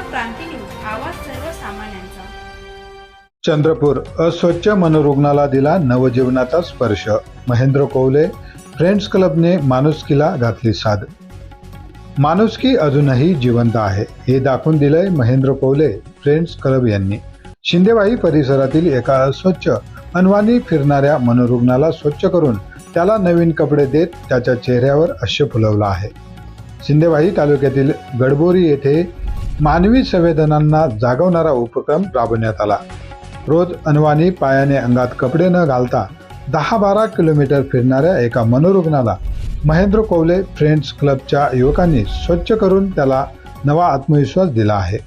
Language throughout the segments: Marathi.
क्रांती न्यूज आवाज सर्वसामान्यांचा. चंद्रपूर अस्वच्छ मनोरुग्णाला दिला नवजीवनाचा स्पर्श. महेंद्र कोवले फ्रेंड्स क्लबने माणुसकीला घातली साध माणुसकी अजूनही जिवंत आहे हे दाखवून दिलंय महेंद्र कोवले फ्रेंड्स क्लब यांनी. शिंदेवाही परिसरातील एका अस्वच्छ अनवाणी फिरणाऱ्या मनोरुग्णाला स्वच्छ करून त्याला नवीन कपडे देत त्याच्या चेहऱ्यावर अश्य फुलवलं आहे. शिंदेवाही तालुक्यातील गडबोरी येथे मानवी संवेदनांना जागवणारा उपक्रम राबवण्यात आला. रोज अनवाणी पायाने अंगात कपडे न घालता दहा बारा किलोमीटर फिरणाऱ्या एका मनोरुग्णाला महेंद्र कोवले फ्रेंड्स क्लबच्या युवकांनी स्वच्छ करून त्याला नवा आत्मविश्वास दिला आहे.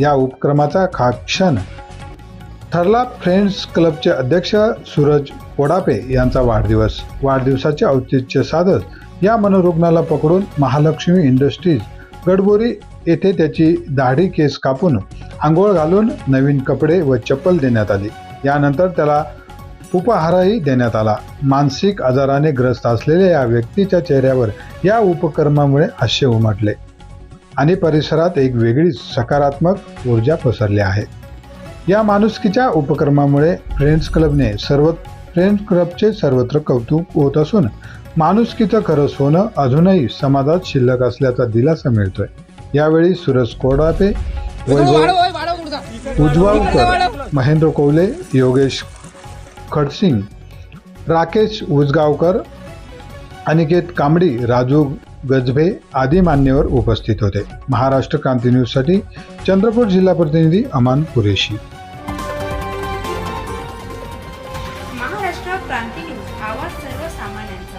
या उपक्रमाचा खा क्षण ठरला फ्रेंड्स क्लबचे अध्यक्ष सूरज पोडापे यांचा वाढदिवस. वाढदिवसाचे औचित्य साधत या मनोरुग्णाला पकडून महालक्ष्मी इंडस्ट्रीज गडबोरी येथे त्याची दाढी केस कापून आंघोळ घालून नवीन कपडे व चप्पल देण्यात आली. यानंतर त्याला उपहारही देण्यात आला. मानसिक आजाराने ग्रस्त असलेल्या या व्यक्तीच्या चेहऱ्यावर या उपक्रमामुळे हास्य उमटले आणि परिसरात एक वेगळी सकारात्मक ऊर्जा पसरली आहे. या माणुसकीच्या उपक्रमामुळे फ्रेंड्स क्लबने सर्व फ्रेंड्स क्लबचे सर्वत्र कौतुक होत असून माणुसकीचं खरं सोनं अजूनही समाजात शिल्लक असल्याचा दिलासा मिळतोय. यावेळी सुरज कोडापे वैभव महेंद्र कोवले योगेश खडसिंग राकेश उजगावकर अनिकेत कांबडी राजू गजभे आदी मान्यवर उपस्थित होते. महाराष्ट्र क्रांती न्यूजसाठी चंद्रपूर जिल्हा प्रतिनिधी अमान कुरेशी. महाराष्ट्र क्रांती न्यूज आवाज सर्वसामान्यांचा.